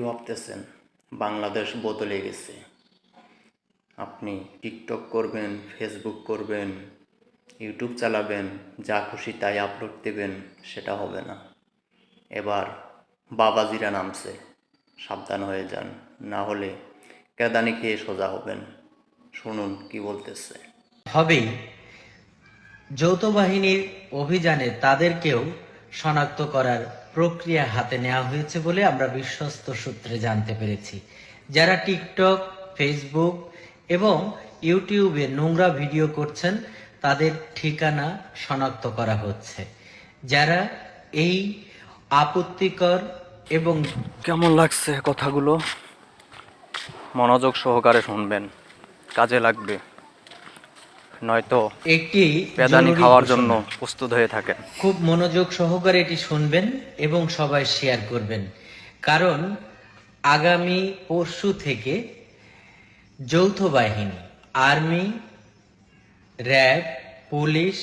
ভাবতেছেন, বাংলাদেশ বদলে গেছে। আপনি টিকটক করবেন ফেসবুক করবেন ইউটিউব চালাবেন, যা খুশি তাই আপলোড দেবেন, সেটা হবে না। এবার বাবাজিরা নামছে, সাবধান হয়ে যান, না হলে কেদানি খেয়ে সোজা হবেন। শুনুন কি বলতেছে। হবেই। যৌথ বাহিনীর অভিযানে তাদেরকেও শনাক্ত করার প্রক্রিয়া হাতে নেওয়া হয়েছে বলে আমরা বিশ্বস্ত সূত্রে জানতে পেরেছি। যারা টিকটক, ফেসবুক এবং ইউটিউবে নোংরা ভিডিও করছেন, তাদের ঠিকানা শনাক্ত করা হচ্ছে। যারা এই আপত্তিকর এবং কেমন লাগছে কথাগুলো? মনোযোগ সহকারে শুনবেন। কাজে লাগবে। নয়তো একটি পেদানি খাওয়ার জন্য প্রস্তুত হয়ে থাকেন। খুব মনোযোগ সহকারে এটি শুনবেন এবং সবাই শেয়ার করবেন। কারণ আগামী পরশু থেকে যৌথ বাহিনী আর্মি র্যাব পুলিশ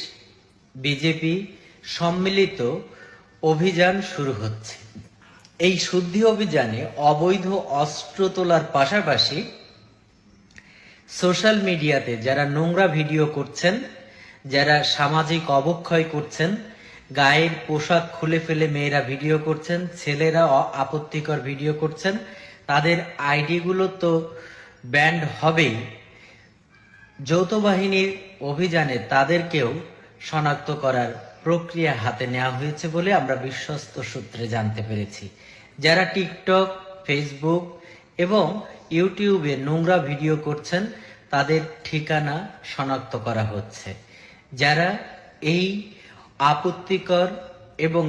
বিজেপি সম্মিলিত অভিযান শুরু হচ্ছে। এই শুদ্ধি অভিযানে অবৈধ অস্ত্র তোলার পাশাপাশি সোশ্যাল মিডিয়াতে যারা নোংরা ভিডিও করছেন, যারা সামাজিক অবক্ষয় করছেন, গায়ের পোশাক খুলে ফেলে মেয়েরা ভিডিও করছেন, ছেলেরা আপত্তিকর ভিডিও করছেন, তাদের আইডিগুলো তো ব্যান্ড হবেই। যৌথ বাহিনীর অভিযানে তাদেরকেও শনাক্ত করার প্রক্রিয়া হাতে নেওয়া হয়েছে বলে আমরা বিশ্বস্ত সূত্রে জানতে পেরেছি। যারা টিকটক, ফেসবুক এবং ইউটিউবে নোংরা ভিডিও করছেন তাদের ঠিকানা শনাক্ত করা হচ্ছে। যারা এই আপত্তিকর এবং